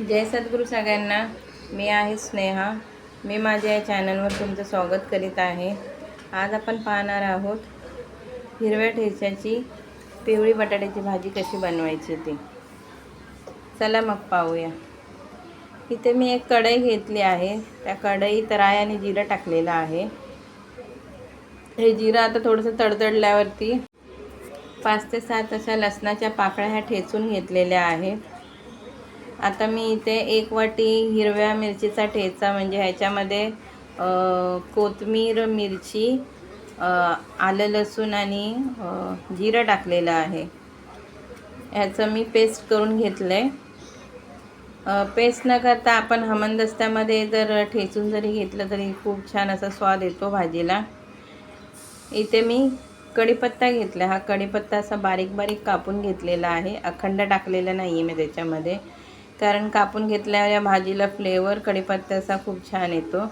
जय सद्गुरू सगळ्यांना. मी आहे स्नेहा. मी माझ्या या चॅनलवर तुमचं स्वागत करीत आहे. आज आपण पाहणार आहोत हिरव्या ठेच्याची पिवळी बटाट्याची भाजी कशी बनवायची ती. चला मग पाहूया. इथे मी एक कढई घेतली आहे. त्या कढईत राय आणि जिरं टाकलेलं आहे. हे जिरं आता थोडंसं तडतडल्यावरती पाच ते सात अशा लसणाच्या पाकळ्या ह्या ठेचून घेतलेल्या आहेत. आता मी इथे एक वाटी हिरव्या मिरचीचा ठेचा म्हणजे ह्याच्यामध्ये कोथमीर मिरची आलं लसूण आणि जिरं टाकलेलं आहे. ह्याचं मी पेस्ट करून घेतलं आहे पेस्ट न करता आपण हमनदस्त्यामध्ये जर ठेचून जरी घेतलं तरी खूप छान असा स्वाद येतो भाजीला. इथे मी कढीपत्ता घेतला. हा कढीपत्ता असा बारीक बारीक कापून घेतलेला आहे. अखंड टाकलेला नाही आहे मी त्याच्यामध्ये. कारण कापून घेतल्यावर या भाजीला फ्लेवर कढीपत्त्याचा खूप छान येतो.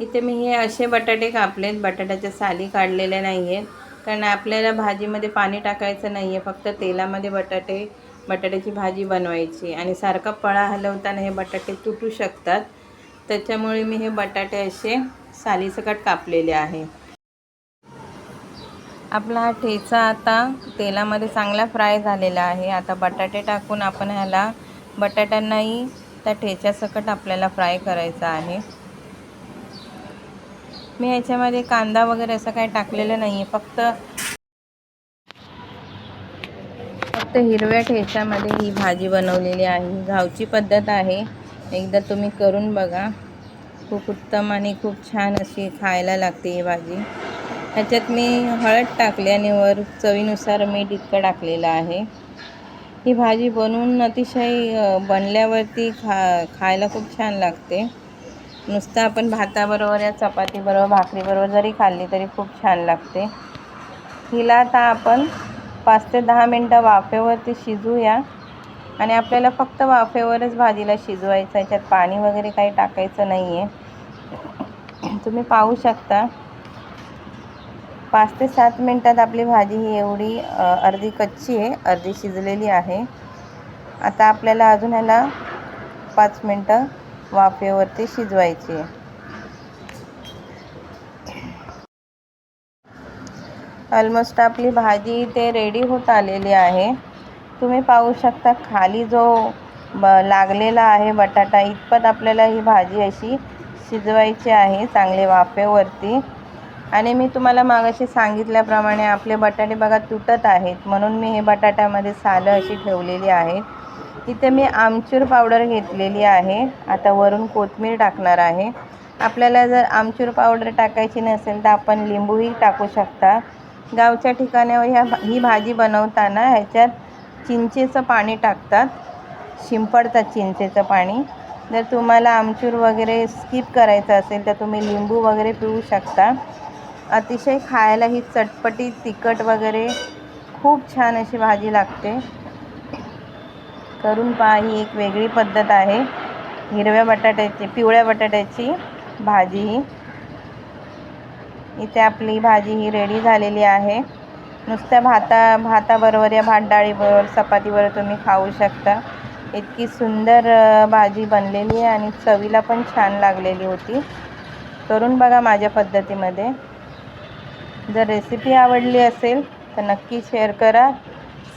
इथे मी हे असे बटाटे कापलेत. बटाट्याच्या साली काढलेल्या नाही आहेत कारण आपल्याला भाजीमध्ये पाणी टाकायचं नाही आहे फक्त तेलामध्ये बटाटे बटाट्याची भाजी बनवायची. आणि सारखा पळा हलवताना हे बटाटे तुटू शकतात. त्याच्यामुळे मी हे बटाटे असे सालीसकट कापलेले आहे. आपला हा ठेचा आता तेलामध्ये चांगला फ्राय झालेला आहे. आता बटाटे टाकून आपण ह्याला बटाट्यांनाही त्या ठेच्यासकट आपल्याला फ्राय करायचा आहे. मी ह्याच्यामध्ये कांदा वगैरे असं काही टाकलेलं नाही आहे फक्त फक्त हिरव्या ठेच्यामध्ये ही भाजी बनवलेली आहे. गावची पद्धत आहे. एकदा तुम्ही करून बघा. खूप उत्तम आणि खूप छान अशी खायला लागते ही भाजी. ह्याच्यात मी हळद टाकली आणि वर चवीनुसार मीठ इतकं टाकलेलं आहे. ही भाजी बनवून अतिशय बनल्यावरती खा खायला खूप छान लागते. नुसतं आपण भाताबरोबर या चपातीबरोबर भाकरीबरोबर जरी खाल्ली तरी खूप छान लागते. हिला आता आपण पाच ते दहा मिनटं वाफेवरती शिजूया. आणि आपल्याला फक्त वाफेवरच भाजीला शिजवायचं याच्यात पाणी वगैरे काही टाकायचं नाही आहे तुम्ही पाहू शकता. पाच ते सात मिनटात आपली भाजी ही एवढी अर्धी कच्ची आहे अर्धी शिजलेली आहे. आता आपल्याला अजून ह्याला पाच मिनटं वाफेवरती शिजवायची आहे. ऑलमोस्ट आपली भाजी ते रेडी होत आलेली आहे. तुम्ही पाहू शकता खाली जो ब लागलेला आहे बटाटा इतपत आपल्याला ही भाजी अशी शिजवायची आहे चांगले वाफेवरती. आणि मी तुम्हाला मागाशी सांगितल्याप्रमाणे आपले बटाटे बघा तुटत आहेत. म्हणून मी हे बटाट्यामध्ये सालं अशी ठेवलेली आहेत. इथे मी आमचूर पावडर घेतलेली आहे. आता वरून कोथमीर टाकणार आहे. आपल्याला जर आमचूर पावडर टाकायची नसेल तर आपण लिंबूही टाकू शकता. गावच्या ठिकाणावर ह्या ही भाजी बनवताना ह्याच्यात चिंचेचं पाणी टाकतात. शिंपडतात चिंचेचं पाणी. जर तुम्हाला आमचूर वगैरे स्किप करायचं असेल तर तुम्ही लिंबू वगैरे पिऊ शकता. अतिशय खायला ही चटपटी तिखट वगैरे खूप छान अशी भाजी लागते. करून पहा ही एक वेगळी पद्धत आहे. हिरव्या बटाट्याची पिवळ्या बटाट्याची भाजी ही. इथे आपली भाजी ही रेडी झालेली आहे. नुसत्या भाता भाताबरोबर या भात डाळीबरोबर चपातीबरोबर तुम्ही खाऊ शकता. इतकी सुंदर भाजी बनलेली आहे आणि चवीला पण छान लागलेली होती. करून बघा माझ्या पद्धतीमध्ये. जर रेसिपी आवडली असेल तर नक्की शेअर करा.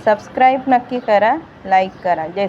सबस्क्राईब नक्की करा. लाईक करा. जय